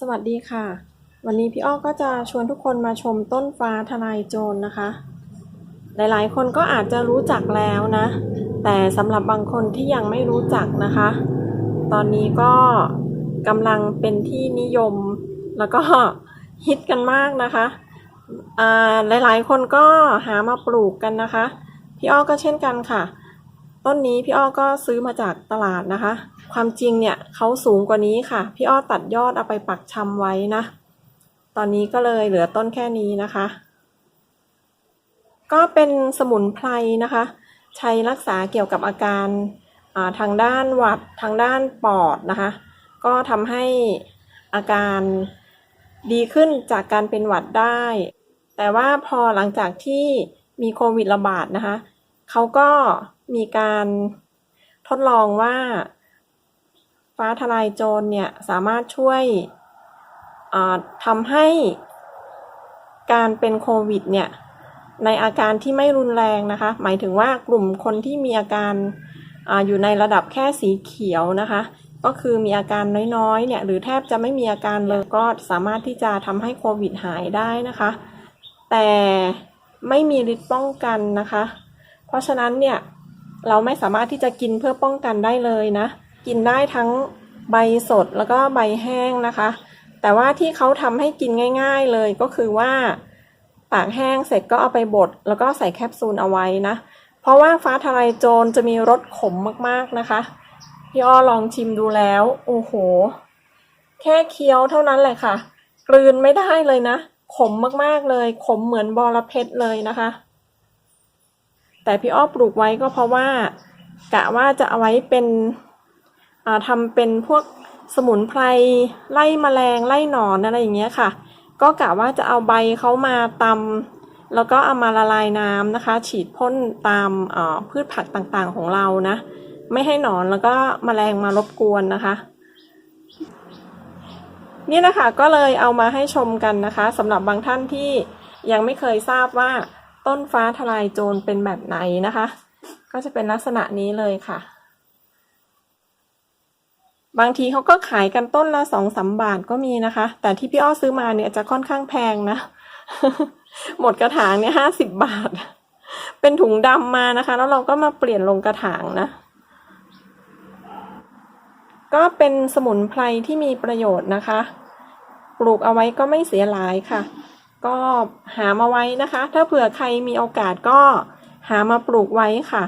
สวัสดีค่ะ วันนี้พี่อ้อก็จะชวนทุกคนมาชมต้นฟ้าทลายโจรนะคะ หลายๆ คนก็อาจจะรู้จักแล้วนะ แต่สำหรับบางคนที่ยังไม่รู้จักนะคะ ตอนนี้ก็กำลังเป็นที่นิยมแล้วก็ฮิตกันมากนะคะอ่าหลายๆ คนก็หามาปลูกกันนะคะ พี่อ้อก็เช่นกันค่ะ ต้นนี้พี่อ้อก็ซื้อมาจากตลาดนะคะ ความจริงเนี่ยเขาสูงกว่านี้ค่ะ พี่อ้อตัดยอดเอาไปปักชำไว้นะ ตอนนี้ก็เลยเหลือต้นแค่นี้นะคะ ก็เป็นสมุนไพรนะคะ ใช้รักษาเกี่ยวกับอาการาทางด้านหวัดทางด้านปอดนะคะ ก็ทำให้อาการดีขึ้นจากการเป็นหวัดได้ แต่ว่าพอหลังจากที่มีโควิดระบาดนะคะเขาก็ มีการทดลองว่า ฟ้าทลายโจรเนี่ย สามารถช่วยทำให้การเป็นโควิดเนี่ยในอาการที่ไม่รุนแรงนะคะ หมายถึงว่ากลุ่มคนที่มีอาการอาอยู่ในระดับแค่สีเขียวนะคะ ก็คือมีอาการน้อยๆเนี่ยหรือแทบจะไม่มีอาการเลยก็สามารถที่จะทำให้โควิดหายได้นะคะ แต่ไม่มีฤทธิ์ป้องกันนะคะ เพราะฉะนั้นเนี่ย เราไม่สามารถที่จะกินเพื่อป้องกันได้เลยนะ กินได้ทั้งใบสดแล้วก็ใบแห้งนะคะ แต่ว่าที่เขาทำให้กินง่าย ๆเลยก็คือว่าตากแห้งเสร็จก็เอาไปบดแล้วก็ใส่แคปซูลเอาไว้นะ เพราะว่าฟ้าทลายโจรจะมีรสขมมากๆนะคะพี่อ้อลองชิมดูแล้ว โอ้โห แค่เคี้ยวเท่านั้นแหละค่ะ กลืนไม่ได้เลยนะ ขมมากๆเลย ขมเหมือนบอระเพ็ดเลยนะคะ แต่พี่อ้อปลูกไว้ก็เพราะว่ากะว่าจะเอาไว้เป็นอ่าทำเป็นพวกสมุนไพรไล่แมลงไล่หนอนอะไรอย่างเงี้ยค่ะ ก็กะว่าจะเอาใบเขามาตำแล้วก็เอามาละลายน้ำนะคะ ฉีดพ่นตามพืชผักต่างๆของเรานะ ไม่ให้หนอนแล้วก็แมลงมารบกวนนะคะ นี่นะคะก็เลยเอามาให้ชมกันนะคะสำหรับบางท่านที่ยังไม่เคยทราบว่า ต้นฟ้าทลายโจรเป็นแบบไหนนะคะ ก็จะเป็นลักษณะนี้เลยค่ะ บางทีเขาก็ขายกันต้นละสองสามบาทก็มีนะคะ แต่ที่พี่อ้อซื้อมาเนี่ยจะค่อนข้างแพงนะ หมดกระถางเนี่ยห้าสิบบาท เป็นถุงดำมานะคะ แล้วเราก็มาเปลี่ยนลงกระถางนะก็เป็นสมุนไพรที่มีประโยชน์นะคะ ปลูกเอาไว้ก็ไม่เสียหลายค่ะ ก็หามาไว้นะคะ ถ้าเผื่อใครมีโอกาสก็หามาปลูกไว้ค่ะ